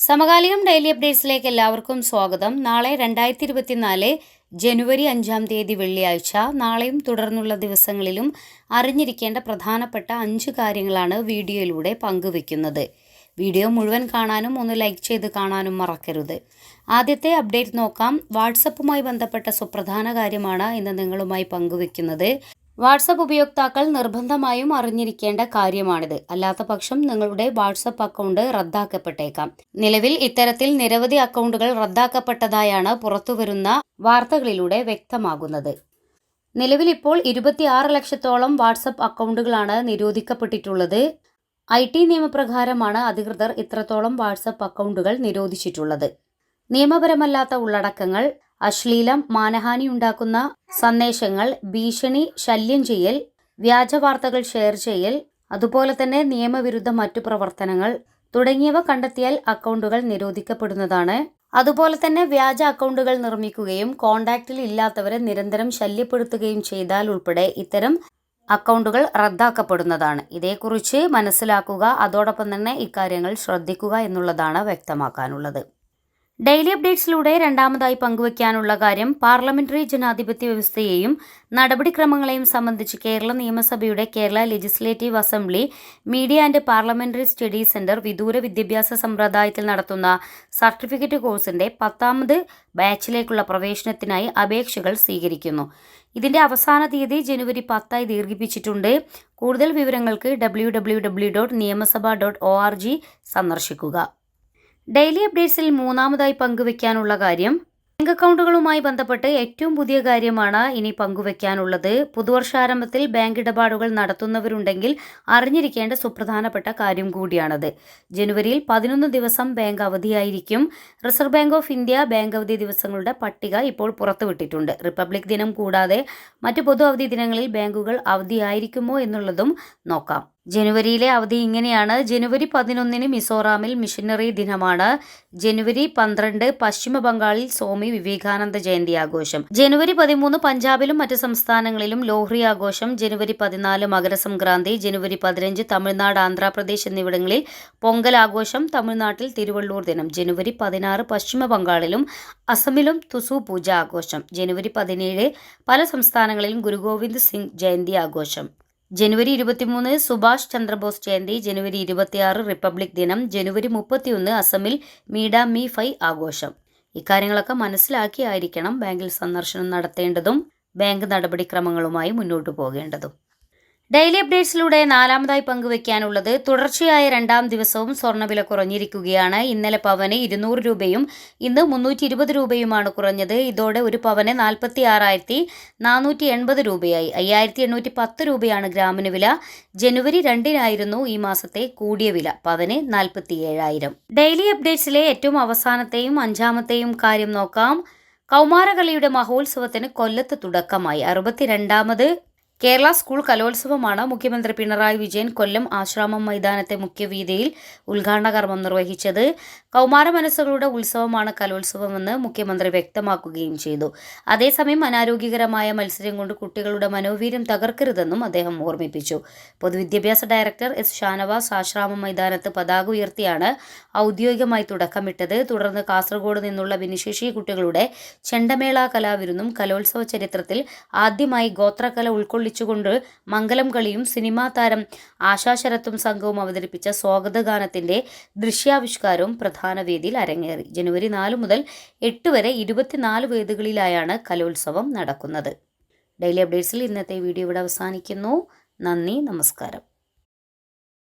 സമകാലികം ഡെയിലി അപ്ഡേറ്റ്സിലേക്ക് എല്ലാവർക്കും സ്വാഗതം. നാളെ രണ്ടായിരത്തി ഇരുപത്തിനാല് ജനുവരി അഞ്ചാം തീയതി വെള്ളിയാഴ്ച. നാളെയും തുടർന്നുള്ള ദിവസങ്ങളിലും അറിഞ്ഞിരിക്കേണ്ട പ്രധാനപ്പെട്ട അഞ്ച് കാര്യങ്ങളാണ് വീഡിയോയിലൂടെ പങ്കുവെക്കുന്നത് വീഡിയോ മുഴുവൻ കാണാനും ഒന്ന് ലൈക്ക് ചെയ്ത് കാണാനും മറക്കരുത്. ആദ്യത്തെ അപ്ഡേറ്റ് നോക്കാം. വാട്സപ്പുമായി ബന്ധപ്പെട്ട സുപ്രധാന കാര്യമാണ് ഇന്ന് നിങ്ങളുമായി പങ്കുവെക്കുന്നത് വാട്സപ്പ് ഉപയോക്താക്കൾ നിർബന്ധമായും അറിഞ്ഞിരിക്കേണ്ട കാര്യമാണിത്. അല്ലാത്ത പക്ഷം നിങ്ങളുടെ വാട്സപ്പ് അക്കൗണ്ട് റദ്ദാക്കപ്പെട്ടേക്കാം. നിലവിൽ ഇത്തരത്തിൽ നിരവധി അക്കൗണ്ടുകൾ റദ്ദാക്കപ്പെട്ടതായാണ് പുറത്തുവരുന്ന വാർത്തകളിലൂടെ വ്യക്തമാകുന്നത്. നിലവിൽ ഇപ്പോൾ ഇരുപത്തിയാറ് ലക്ഷത്തോളം വാട്സപ്പ് അക്കൗണ്ടുകളാണ് നിരോധിക്കപ്പെട്ടിട്ടുള്ളത്. ഐ ടി നിയമപ്രകാരമാണ് അധികൃതർ ഇത്രത്തോളം വാട്സപ്പ് അക്കൗണ്ടുകൾ നിരോധിച്ചിട്ടുള്ളത്. നിയമപരമല്ലാത്ത ഉള്ളടക്കങ്ങൾ അശ്ലീലം മാനഹാനി ഉണ്ടാക്കുന്ന സന്ദേശങ്ങൾ ഭീഷണി ശല്യം ചെയ്യൽ വ്യാജ വാർത്തകൾ ഷെയർ ചെയ്യൽ അതുപോലെ തന്നെ നിയമവിരുദ്ധ മറ്റു പ്രവർത്തനങ്ങൾ തുടങ്ങിയവ കണ്ടെത്തിയാൽ അക്കൗണ്ടുകൾ നിരോധിക്കപ്പെടുന്നതാണ്. അതുപോലെ തന്നെ വ്യാജ അക്കൗണ്ടുകൾ നിർമ്മിക്കുകയും കോണ്ടാക്റ്റിൽ ഇല്ലാത്തവരെ നിരന്തരം ശല്യപ്പെടുത്തുകയും ചെയ്താൽ ഉൾപ്പെടെ ഇത്തരം അക്കൗണ്ടുകൾ റദ്ദാക്കപ്പെടുന്നതാണ്. ഇതേക്കുറിച്ച് മനസ്സിലാക്കുക അതോടൊപ്പം തന്നെ ഇക്കാര്യങ്ങൾ ശ്രദ്ധിക്കുക എന്നുള്ളതാണ് വ്യക്തമാക്കാനുള്ളത്. ഡെയിലി അപ്ഡേറ്റ്സിലൂടെ രണ്ടാമതായി പങ്കുവയ്ക്കാനുള്ള കാര്യം പാർലമെന്ററി ജനാധിപത്യ വ്യവസ്ഥയെയും നടപടിക്രമങ്ങളെയും സംബന്ധിച്ച് കേരള നിയമസഭയുടെ Kerala legislative assembly media and parliamentary study centre വിദൂര വിദ്യാഭ്യാസ സമ്പ്രദായത്തിൽ നടത്തുന്ന സർട്ടിഫിക്കറ്റ് കോഴ്സിന്റെ പത്താമത് ബാച്ചിലേക്കുള്ള പ്രവേശനത്തിനായി അപേക്ഷകൾ സ്വീകരിക്കുന്നു. ഇതിന്റെ അവസാന തീയതി ജനുവരി പത്തായി ദീർഘിപ്പിച്ചിട്ടുണ്ട്. കൂടുതൽ വിവരങ്ങൾക്ക് W dot niyamasabha dot O R G സന്ദർശിക്കുക. ഡെയിലി അപ്ഡേറ്റ്സിൽ മൂന്നാമതായി പങ്കുവെക്കാനുള്ള കാര്യം. ബാങ്ക് അക്കൗണ്ടുകളുമായി ബന്ധപ്പെട്ട് ഏറ്റവും പുതിയ കാര്യമാണ് ഇനി പങ്കുവെക്കാനുള്ളത് പുതുവർഷാരംഭത്തിൽ ബാങ്ക് ഇടപാടുകൾ നടത്തുന്നവരുണ്ടെങ്കിൽ അറിഞ്ഞിരിക്കേണ്ട സുപ്രധാനപ്പെട്ട കാര്യം കൂടിയാണത്. ജനുവരിയിൽ പതിനൊന്ന് ദിവസം ബാങ്ക് അവധിയായിരിക്കും. Reserve bank of India bank അവധി ദിവസങ്ങളുടെ പട്ടിക ഇപ്പോൾ പുറത്തുവിട്ടിട്ടുണ്ട്. റിപ്പബ്ലിക് ദിനം കൂടാതെ മറ്റ് പൊതു അവധി ദിനങ്ങളിൽ ബാങ്കുകൾ അവധിയായിരിക്കുമോ എന്നുള്ളതും നോക്കാം. ജനുവരിയിലെ അവധി ഇങ്ങനെയാണ്. ജനുവരി പതിനൊന്നിന് മിസോറാമിൽ മിഷനറി ദിനമാണ്. ജനുവരി പന്ത്രണ്ട് പശ്ചിമ ബംഗാളിൽ സ്വാമി വിവേകാനന്ദ ജയന്തി ആഘോഷം. ജനുവരി പതിമൂന്ന് പഞ്ചാബിലും മറ്റ് സംസ്ഥാനങ്ങളിലും ലോഹ്രി ആഘോഷം. ജനുവരി പതിനാല് മകരസംക്രാന്തി. ജനുവരി പതിനഞ്ച് തമിഴ്നാട് ആന്ധ്രാപ്രദേശ് എന്നിവിടങ്ങളിൽ പൊങ്കൽ ആഘോഷം. തമിഴ്നാട്ടിൽ തിരുവള്ളൂർ ദിനം. ജനുവരി പതിനാറ് പശ്ചിമ ബംഗാളിലും അസമിലും തുസു പൂജ ആഘോഷം. ജനുവരി പതിനേഴ് പല സംസ്ഥാനങ്ങളിലും ഗുരുഗോവിന്ദ് സിംഗ് ജയന്തി ആഘോഷം. ജനുവരി ഇരുപത്തിമൂന്ന് സുഭാഷ് ചന്ദ്രബോസ് ജയന്തി ജനുവരി ഇരുപത്തിയാറ് റിപ്പബ്ലിക് ദിനം ജനുവരി മുപ്പത്തിയൊന്ന് അസമിൽ മീഡ മീ ഫൈ ആഘോഷം. ഇക്കാര്യങ്ങളൊക്കെ മനസ്സിലാക്കിയായിരിക്കണം ബാങ്കിൽ സന്ദർശനം നടത്തേണ്ടതും ബാങ്ക് നടപടിക്രമങ്ങളുമായി മുന്നോട്ടു പോകേണ്ടതും. ഡെയിലി അപ്ഡേറ്റ്സിലൂടെ നാലാമതായി പങ്കുവയ്ക്കാനുള്ളത് തുടർച്ചയായ രണ്ടാം ദിവസവും സ്വർണവില കുറഞ്ഞിരിക്കുകയാണ്. ഇന്നലെ പവന് ഇരുന്നൂറ് രൂപയും ഇന്ന് മുന്നൂറ്റി ഇരുപത് രൂപയുമാണ് കുറഞ്ഞത്. ഇതോടെ ഒരു പവന് നാൽപ്പത്തി ആറായിരത്തി നാനൂറ്റി എൺപത് രൂപയായി. അയ്യായിരത്തി എണ്ണൂറ്റി പത്ത് രൂപയാണ് ഗ്രാമിന് വില. ജനുവരി രണ്ടിനായിരുന്നു ഈ മാസത്തെ കൂടിയ വില പവന് നാൽപ്പത്തി ഏഴായിരം ഡെയിലി അപ്ഡേറ്റ്സിലെ ഏറ്റവും അവസാനത്തെയും അഞ്ചാമത്തെയും കാര്യം നോക്കാം. കൗമാരകളിയുടെ മഹോത്സവത്തിന് കൊല്ലത്ത് തുടക്കമായി. അറുപത്തിരണ്ടാമത് കേരള സ്കൂൾ കലോത്സവമാണ് മുഖ്യമന്ത്രി പിണറായി വിജയൻ കൊല്ലം ആശ്രാമം മൈതാനത്തെ മുഖ്യവീതിയിൽ ഉദ്ഘാടന കർമ്മം നിർവഹിച്ചത്. കൗമാര മനസ്സുകളുടെ ഉത്സവമാണ് കലോത്സവമെന്ന് മുഖ്യമന്ത്രി വ്യക്തമാക്കുകയും ചെയ്തു. അതേസമയം അനാരോഗ്യകരമായ മത്സരം കൊണ്ട് കുട്ടികളുടെ മനോവീര്യം തകർക്കരുതെന്നും അദ്ദേഹം ഓർമ്മിപ്പിച്ചു. പൊതുവിദ്യാഭ്യാസ ഡയറക്ടർ എസ് ഷാനവാസ് ആശ്രാമ മൈതാനത്ത് പതാക ഉയർത്തിയാണ് ഔദ്യോഗികമായി തുടക്കമിട്ടത്. തുടർന്ന് കാസർഗോഡ് നിന്നുള്ള ഭിന്നശേഷി കുട്ടികളുടെ ചെണ്ടമേള കലാവിരുന്നും കലോത്സവ ചരിത്രത്തിൽ ആദ്യമായി ഗോത്രകല ഉൾക്കൊള്ളിച്ചുകൊണ്ട് മംഗലം കളിയും സിനിമാ താരം ആശാശരത്തും സംഘവും അവതരിപ്പിച്ച സ്വാഗതഗാനത്തിന്റെ ദൃശ്യാവിഷ്കാരവും പ്രധാന വേദിയിൽ അരങ്ങേറി. ജനുവരി നാല് മുതൽ എട്ട് വരെ ഇരുപത്തിനാല് വേദികളിലായാണ് കലോത്സവം നടക്കുന്നത്. ഡെയിലി അപ്ഡേറ്റ്സിൽ ഇന്നത്തെ വീഡിയോ ഇവിടെ അവസാനിക്കുന്നു. നന്ദി നമസ്കാരം.